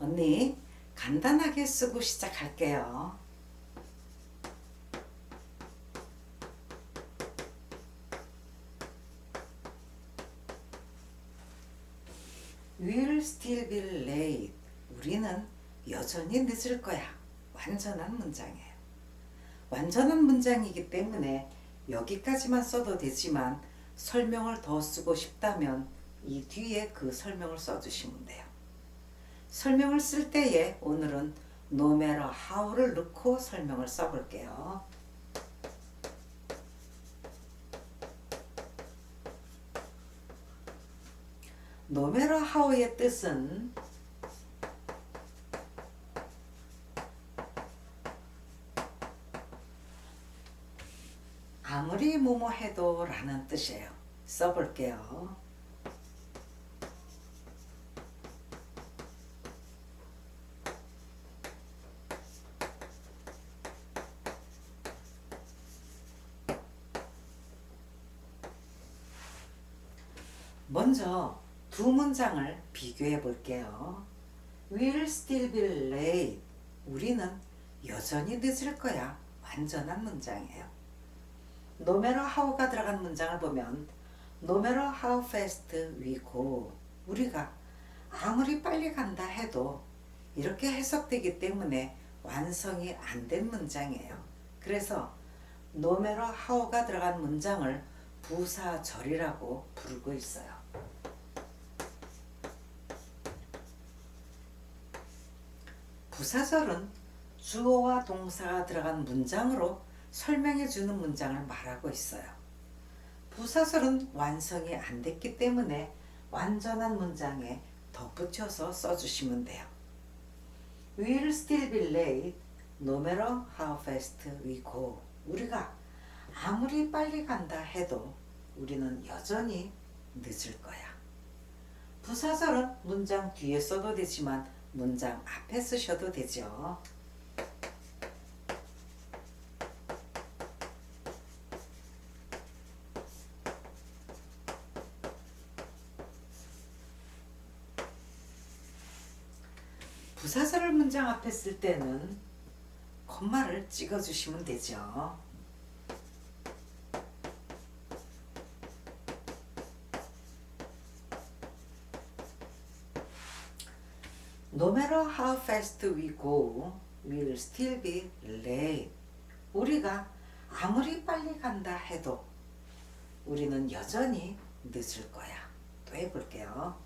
언니 간단하게 쓰고 시작할게요. Will still be late. 우리는 여전히 늦을 거야. 완전한 문장이에요. 완전한 문장이기 때문에 여기까지만 써도 되지만 설명을 더 쓰고 싶다면 이 뒤에 그 설명을 써주시면 돼요. 설명을 쓸 때에 오늘은 matter how를 넣고 설명을 써볼게요. matter how의 뜻은 아무리 뭐뭐 해도 라는 뜻이에요. 써볼게요. 먼저 두 문장을 비교해 볼게요. Will still be late. 우리는 여전히 늦을 거야. 완전한 문장이에요. No matter how가 들어간 문장을 보면 No matter how fast we go. 우리가 아무리 빨리 간다 해도 이렇게 해석되기 때문에 완성이 안 된 문장이에요. 그래서 no matter how가 들어간 문장을 부사절이라고 부르고 있어요. 부사절은 주어와 동사가 들어간 문장으로 설명해 주는 문장을 말하고 있어요. 부사절은 완성이 안 됐기 때문에 완전한 문장에 덧붙여서 써주시면 돼요. We'll still be late no matter how fast we go. 우리가 아무리 빨리 간다 해도 우리는 여전히 늦을 거야. 부사절은 문장 뒤에 써도 되지만 문장 앞에 쓰셔도 되죠. 부사절을 문장 앞에 쓸 때는 콤마를 찍어주시면 되죠. No matter how fast we go, we'll still be late. 우리가 아무리 빨리 간다 해도 우리는 여전히 늦을 거야. 또 해볼게요.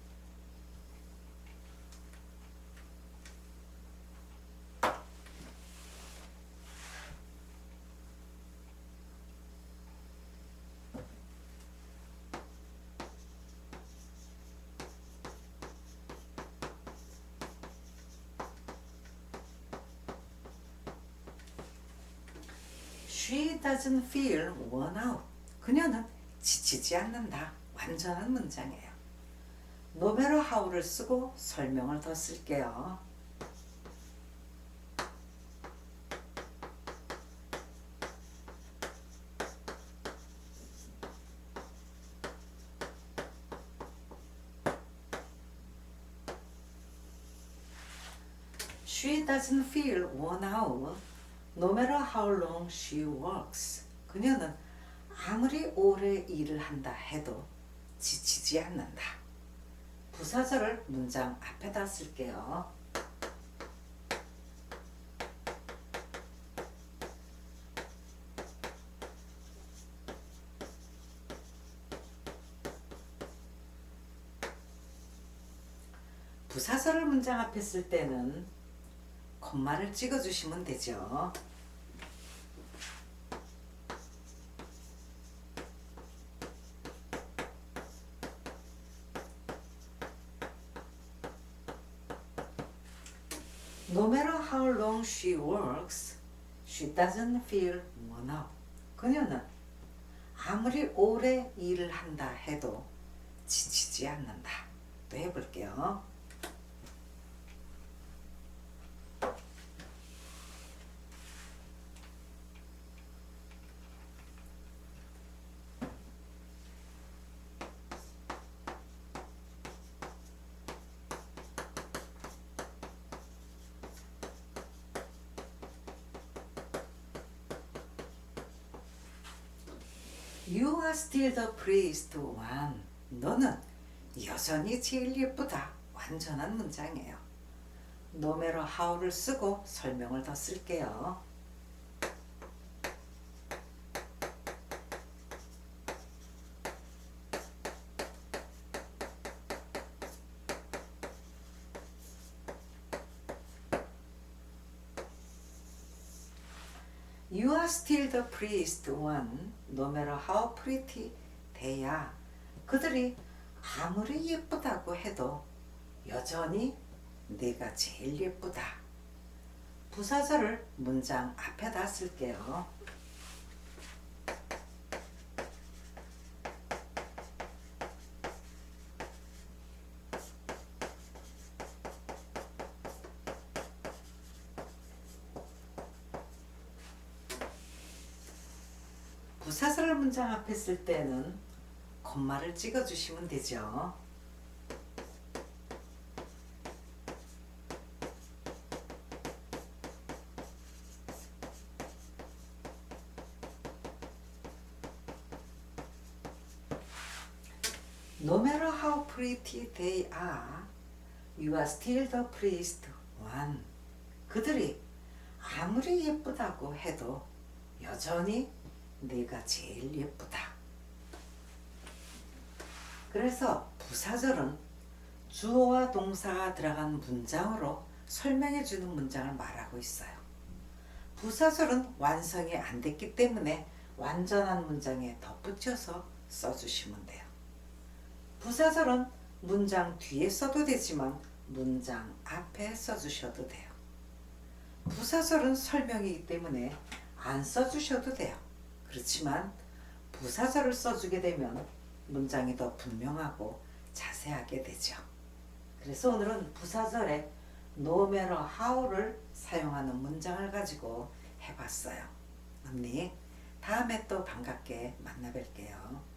She doesn't feel worn out. 그녀는 지치지 않는다. 완전한 문장이에요. Matter how를 쓰고 설명을 더 쓸게요. No matter how long she works. 그녀는 아무리 오래 일을 한다 해도 지치지 않는다. 부사절을 문장 앞에다 쓸게요. 부사절을 문장 앞에 쓸 때는 콤마를 찍어주시면 되죠. No matter how long she works, she doesn't feel worn out. 그녀는 아무리 오래 일을 한다 해도 지치지 않는다. 또 해볼게요. You are still the prettiest one. 너는 여전히 제일 예쁘다. 완전한 문장이에요. No matter how를 쓰고 설명을 더 쓸게요. You are still the prettiest one, no matter how pretty they are. 그들이 아무리 예쁘다고 해도 여전히 내가 제일 예쁘다. 부사절을 문장 앞에다 쓸게요. 부사절을 문장 앞에 쓸 때는 콤마를 찍어 주시면 되죠. How pretty they are, you are still the prettiest one. 그들이 아무리 예쁘다고 해도 여전히 내가 제일 예쁘다. 그래서 부사절은 주어와 동사가 들어간 문장으로 설명해 주는 문장을 말하고 있어요. 부사절은 완성이 안 됐기 때문에 완전한 문장에 덧붙여서 써주시면 돼요. 부사절은 문장 뒤에 써도 되지만 문장 앞에 써주셔도 돼요. 부사절은 설명이기 때문에 안 써주셔도 돼요. 그렇지만 부사절을 써주게 되면 문장이 더 분명하고 자세하게 되죠. 그래서 오늘은 부사절에 no matter how를 사용하는 문장을 가지고 해봤어요. 언니, 다음에 또 반갑게 만나 뵐게요.